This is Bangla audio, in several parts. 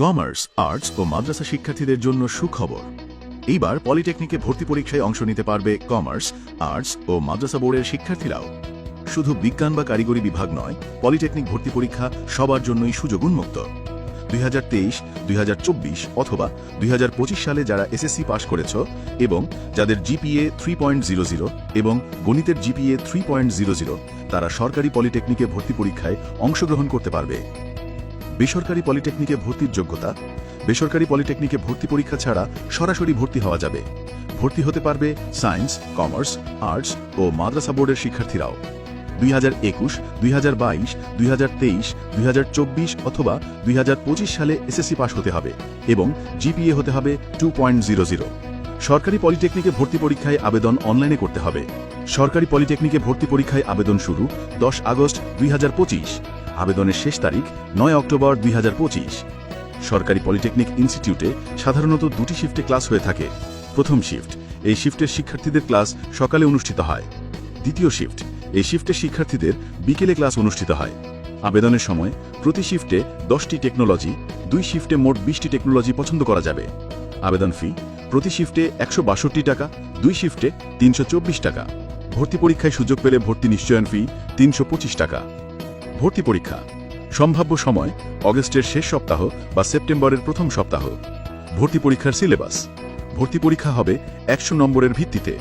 কমার্স আর্টস ও মাদ্রাসা শিক্ষার্থীদের জন্য সুখবর। এইবার পলিটেকনিকে ভর্তি পরীক্ষায় অংশ নিতে পারবে কমার্স আর্টস ও মাদ্রাসা বোর্ডের শিক্ষার্থীরাও। শুধু বিজ্ঞান বা কারিগরি বিভাগ নয়, পলিটেকনিক ভর্তি পরীক্ষা সবার জন্যই সুযোগ উন্মুক্ত দুই হাজার তেইশ, দুই অথবা দুই হাজার পঁচিশ সালে যারা এসএসসি পাশ করেছ এবং যাদের জিপিএ থ্রি এবং গণিতের জিপিএ থ্রি তারা সরকারি পলিটেকনিকে ভর্তি পরীক্ষায় অংশগ্রহণ করতে পারবে। বেসরকারি পলিটেকনিকে ভর্তির যোগ্যতা? বেসরকারি পলিটেকনিকে ভর্তি পরীক্ষা ছাড়া সরাসরি ভর্তি হওয়া যাবে। ভর্তি হতে পারবে সায়েন্স, কমার্স, আর্টস ও মাদ্রাসা বোর্ডের শিক্ষার্থীরাও। দুই হাজার একুশ, দুই হাজার বাইশ, দুই হাজার তেইশ, দুই হাজার চব্বিশ অথবা দুই হাজার পঁচিশ সালে এসএসসি পাশ হতে হবে এবং জিপিএ হতে হবে টু পয়েন্ট জিরো জিরো। সরকারি পলিটেকনিকে ভর্তি পরীক্ষায় আবেদন অনলাইনে করতে হবে। সরকারি পলিটেকনিকে ভর্তি পরীক্ষায় আবেদন শুরু দশ আগস্ট দুই হাজার পঁচিশ। আবেদনের শেষ তারিখ নয় অক্টোবর দুই হাজার পঁচিশ। সরকারি পলিটেকনিক ইনস্টিটিউটে সাধারণত দুটি শিফটে ক্লাস হয়ে থাকে। প্রথম শিফট, এই শিফটের শিক্ষার্থীদের ক্লাস সকালে অনুষ্ঠিত হয়। দ্বিতীয় শিফট, এই শিফটের শিক্ষার্থীদের বিকেলে ক্লাস অনুষ্ঠিত হয়। আবেদনের সময় প্রতি শিফটে দশটি টেকনোলজি, দুই শিফটে মোট বিশটি টেকনোলজি পছন্দ করা যাবে। আবেদন ফি, প্রতি শিফটে একশো বাষট্টি টাকা, দুই শিফটে তিনশো চব্বিশ টাকা। ভর্তি পরীক্ষায় সুযোগ পেলে ভর্তি নিশ্চয়ন ফি তিনশো পঁচিশ টাকা। ভর্তি পরীক্ষা। সম্ভাব্য সময় অগস্টের শেষ সপ্তাহ বা সেপ্টেম্বরের প্রথম সপ্তাহ। ভর্তি পরীক্ষার সিলেবাস। ভর্তি পরীক্ষা হবে একশো নম্বরের ভিত্তিতে।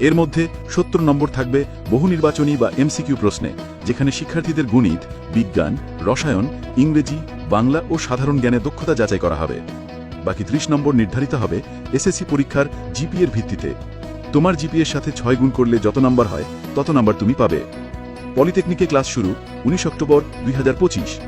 এর মধ্যে সত্তর নম্বর থাকবে বহু নির্বাচনী বা এমসিকিউ প্রশ্নে, যেখানে শিক্ষার্থীদের গণিত, বিজ্ঞান, রসায়ন, ইংরেজি, বাংলা ও সাধারণ জ্ঞানে দক্ষতা যাচাই করা হবে। বাকি ত্রিশ নম্বর নির্ধারিত হবে এসএসসি পরীক্ষার জিপিএর ভিত্তিতে। তোমার জিপিএর সাথে ছয় গুণ করলে যত নাম্বার হয়, তত নাম্বার তুমি পাবে। পলিটেকনিকে ক্লাস শুরু উনিশ অক্টোবর দুই হাজার পঁচিশ।